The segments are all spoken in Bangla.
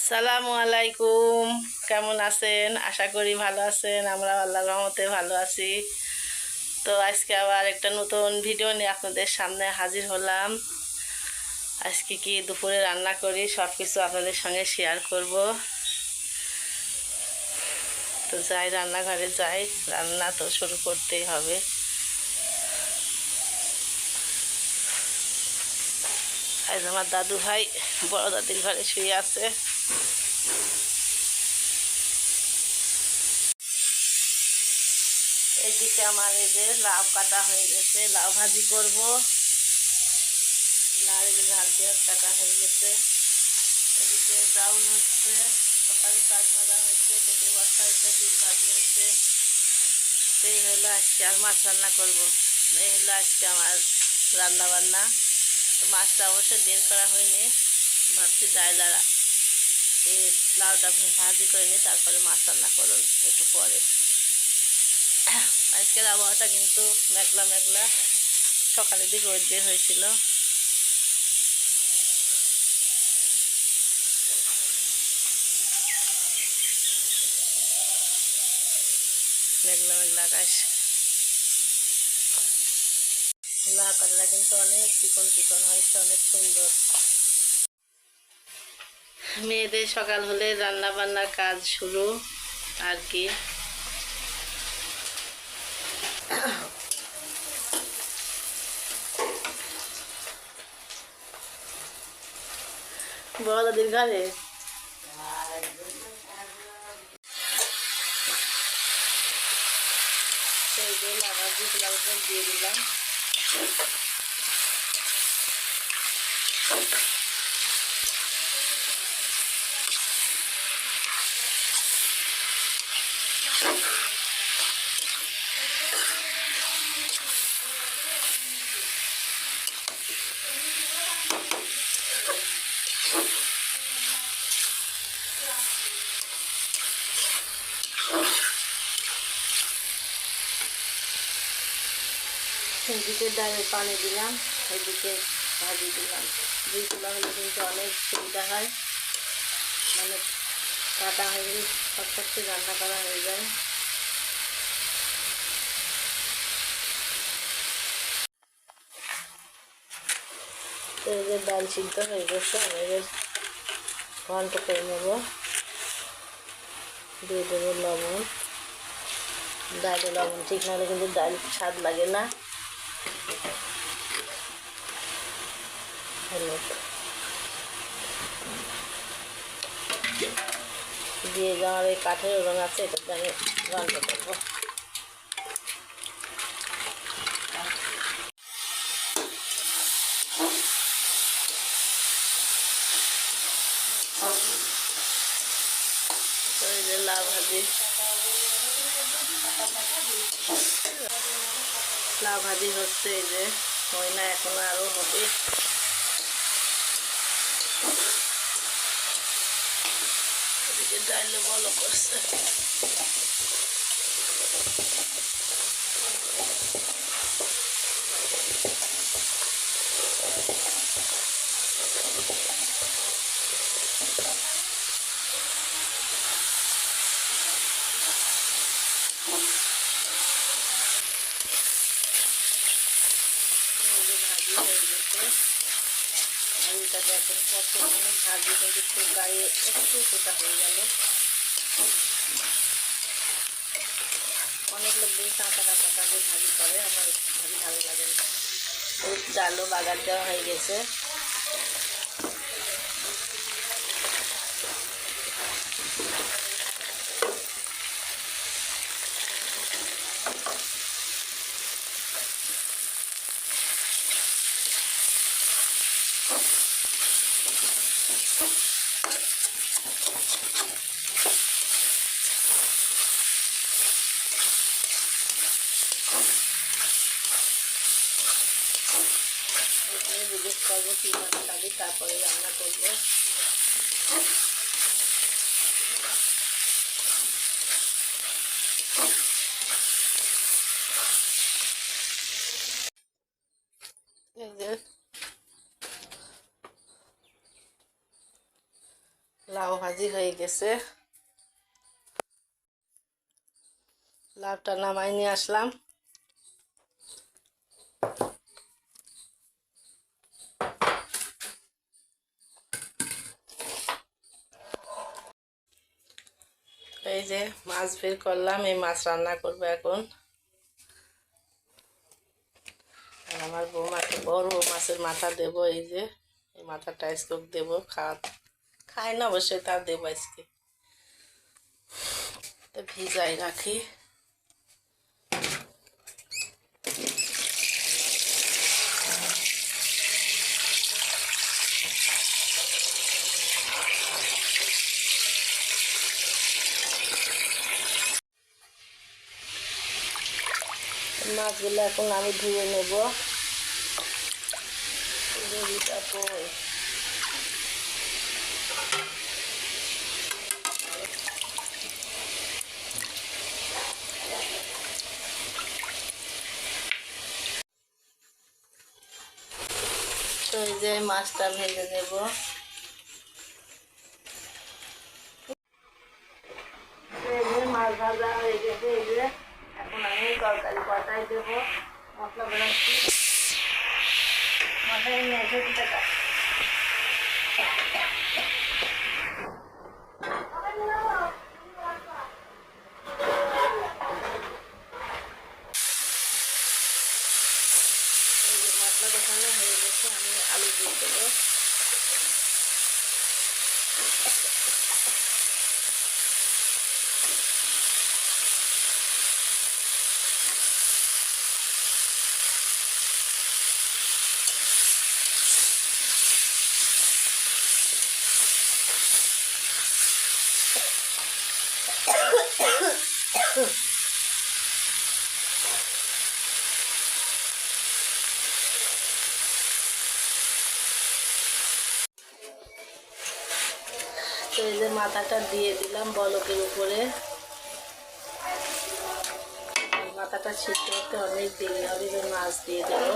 আসসালামু আলাইকুম। কেমন আছেন? আশা করি ভালো আছেন। আমরা আল্লাহ রহমতে ভালো আছি। তো আজকে আবার একটা নতুন ভিডিও নিয়ে আপনাদের সামনে হাজির হলাম। আজকে কি দুপুরে রান্না করি সব কিছু আপনাদের সঙ্গে শেয়ার করব। তো যাই, রান্নাঘরে যাই। রান্না তো শুরু করতেই হবে। আজ আমার দাদু ভাই বড় দাদির ঘরে শুয়ে আছে। এদিকে আমার এই যে লাউ কাটা হয়ে গেছে, লাউ ভাজি করব। কাটা হয়ে গেছে। এদিকে ডাউল হচ্ছে, সকালে শাক ভাজা হয়েছে পেটে ভর্তা হয়েছে, ডিম ভাজি হয়েছে। এই হলো আজকে আর মাছ রান্না করব। এই হলো আজকে আমার রান্না বান্না তো মাছটা অবশ্যই বের করা হয়নি, ভাবছি ডাইল আর এই লাউটা ভাজি করে নিই তারপরে মাছ রান্না করুন একটু পরে। আজকের আবহাওয়াটা কিন্তু মেঘলা মেঘলা। সকালের দিকে রোদ হয়েছিল। মেঘলা মেঘলা আকাশ। লাউ কালারটা কিন্তু অনেক চিকন চিকন হয়েছে, অনেক সুন্দর। মেয়েদের সকাল হলে রান্না বান্নার কাজ শুরু, আর কি। বড় দাদির ঘরে। সেই আবার দিয়েছিলাম দিয়ে দিলাম। এদিকে ডালে পানি দিলাম, এদিকে ভাজি দিলাম। দুই চুলা হলে কিন্তু অনেক সুবিধা হয়। মানে কাটা হয়ে গেলে সব রান্না করা হয়ে যায়। তো ডাল সিদ্ধ হয়ে গেছে, আমি এবার ঘন্ট করে নেব। দিয়ে দেবো লবণ। ডালে লবণ ঠিক নাহলে কিন্তু ডাল স্বাদ লাগে না। দিয়ে যে আমার এই কাঠের রং আছে এটাতে আমি রান্না করব। তো এই লাউ ভাজি হচ্ছে এই যে ময়না এখন আরও হবে। এদিকে ডাইলে বলো করছে। ভাজি হয়ে এখন কত মানে ভাজি কিন্তু শুকায়ে একটু ফোটা হয়ে গেল অনেক লোক দিয়ে কাঁচা কাঁচা কাঁচা ভাজি করে আমার ভাজি ভালো লাগে না ডালও বাগার দেওয়া হয়ে গেছে এখানে জিজ্ঞেস করব কী মাছ খাবি তারপরে রান্না করব। লাউ ভাজি হয়ে গেছে। লাউটা নামাই নিয়ে আসলাম এই যে মাছ বের করলাম, এই মাছ রান্না করব এখন। আর আমার বৌমাকে বড় মাছের মাথা দেব, এই যে, এই মাথাটা দেব দেবো খাওয়া খায় না অবশ্যই, তা দেবো আজকে। তো ভিজাই রাখি। মাছগুলো এখন আমি ধুয়ে নেব। যে মাছটা ভেজে এই মাছ ভাজা হয়ে গেছে পাতায় দেবো। মশলা বেড়াচ্ছি মাথায় নিয়ে এসে হয়ে গেছে আমি আলু দিয়ে দেবো তো এই যে মাথাটা দিয়ে দিলাম বলকের উপরে। মাথাটা সিদ্ধ হতে অনেক দেরি হবে মাছ দিয়ে দেবো।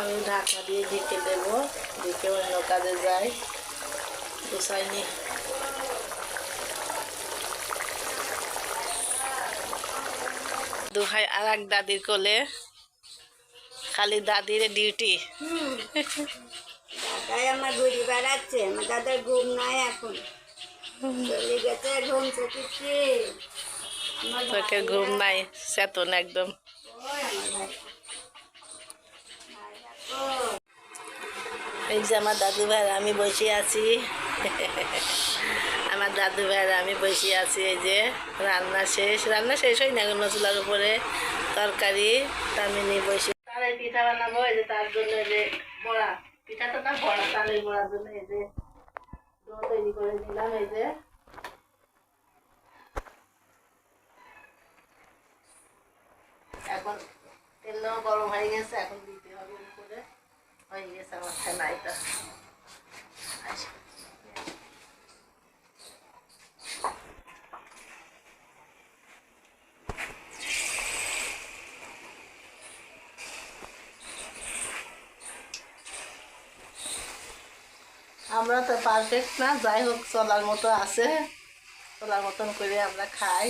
আমি ঢাকা দিয়ে ঢেকে দেবো ঢেকে অন্য কাজে যাই। গোসাইনি দু ভাই আর এক দাদির কোলে খালি দাদির ডিউটি। দাদাই আমার ঘুরি বেড়াচ্ছে আমার দাদার ঘুম নাই এখন। চলে গেছে ঘুম নাই চেতন একদম ভাই, আমার ভাই। ভাই দেখো, এই যে আমার দাদু ভাই, আমি বসে আছি। আমার দাদু ভাই, আমি বসে আছি, এই যে রান্না শেষ। রান্না শেষ হয় না চুলার উপরে। তরকারি, তামিনি বসে। পিঠা বানাবো, এই যে তার জন্য এই যে বড়া। পিঠা তো না, বড়া, তালের বড়ার জন্য এই যে ডো তৈরি করে নিলাম, এই যে। এখন তেল গরম হয়ে গেছে, এখন আমরা তো পারফেক্ট না যাই হোক চলার মতো আছে। চলার মতন করে আমরা খাই।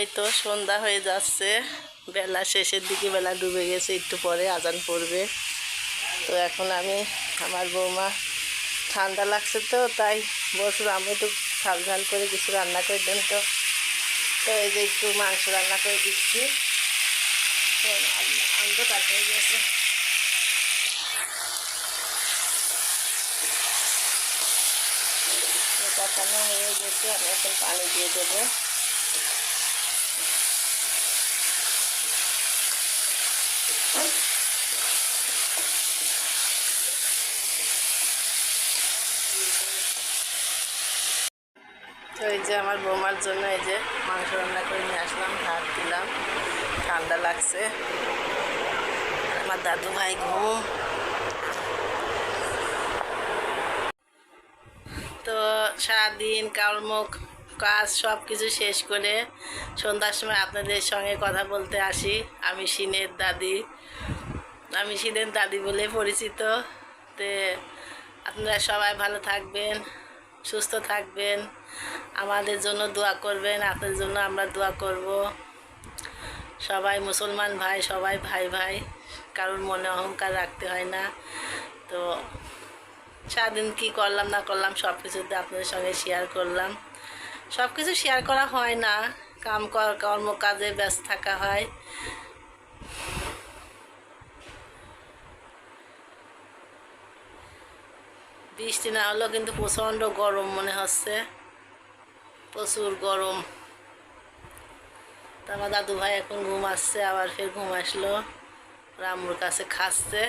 এই তো সন্ধ্যা হয়ে যাচ্ছে। বেলা শেষের দিকে বেলা ডুবে গেছে, একটু পরে আজান পড়বে। তো এখন আমি, আমার বৌমা ঠান্ডা লাগছে তো, তাই বলছিল আমি একটু ঝাল ঝাল করে কিছু রান্না করে দেন তো। তো এই যে একটু মাংস রান্না করে দিচ্ছি। তো গেছে। হয়ে গেছে, আমি এখন পানি দিয়ে দেবো। তো এই যে আমার বৌমার জন্য এই যে মাংস রান্না করে নিয়ে আসলাম, ভাত দিলাম, ঠান্ডা লাগছে। আমার দাদু ভাই ঘুম। তো সারাদিন কর্ম কাজ সব কিছু শেষ করে সন্ধ্যার সময় আপনাদের সঙ্গে কথা বলতে আসি। আমি সিনের দাদি। আমি সিনের দাদি বলে পরিচিত। তে আপনারা সবাই ভালো থাকবেন, সুস্থ থাকবেন। আমাদের জন্য দোয়া করবেন, আপনাদের জন্য আমরা দোয়া করব। সবাই মুসলমান ভাই, সবাই ভাই ভাই, কারোর মনে অহংকার রাখতে হয় না। তো সারাদিন কি করলাম, না করলাম সব কিছুতে আপনাদের সঙ্গে শেয়ার করলাম। সব কিছু শেয়ার করা হয় না, কাম কর- কর্ম কাজে ব্যস্ত থাকা হয়। বৃষ্টি না হলেও কিন্তু প্রচণ্ড গরম মনে হচ্ছে। প্রচুর গরম। তা আমার দাদু ভাই এখন ঘুম আসছে, আবার ফের ঘুম আসলো। রামুর কাছে খাচ্ছে।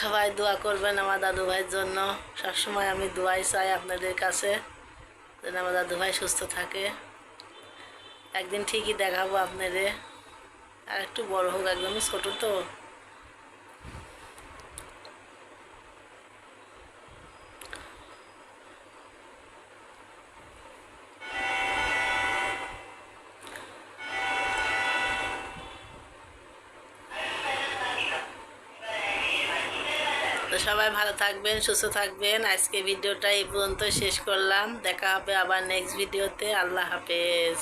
সবাই দোয়া করবেন আমার দাদু ভাইয়ের জন্য। সবসময় আমি দোয়াই চাই আপনাদের কাছে, যেন আমার দাদু ভাই সুস্থ থাকে। একদিন ঠিকই দেখাবো আপনাদের। আর একটু বড় হোক একদমই ছোটো তো। সবাই ভালো থাকবেন, সুস্থ থাকবেন। আজকে ভিডিওটা এই পর্যন্ত শেষ করলাম। দেখা হবে আবার নেক্সট ভিডিওতে আল্লাহ হাফেজ।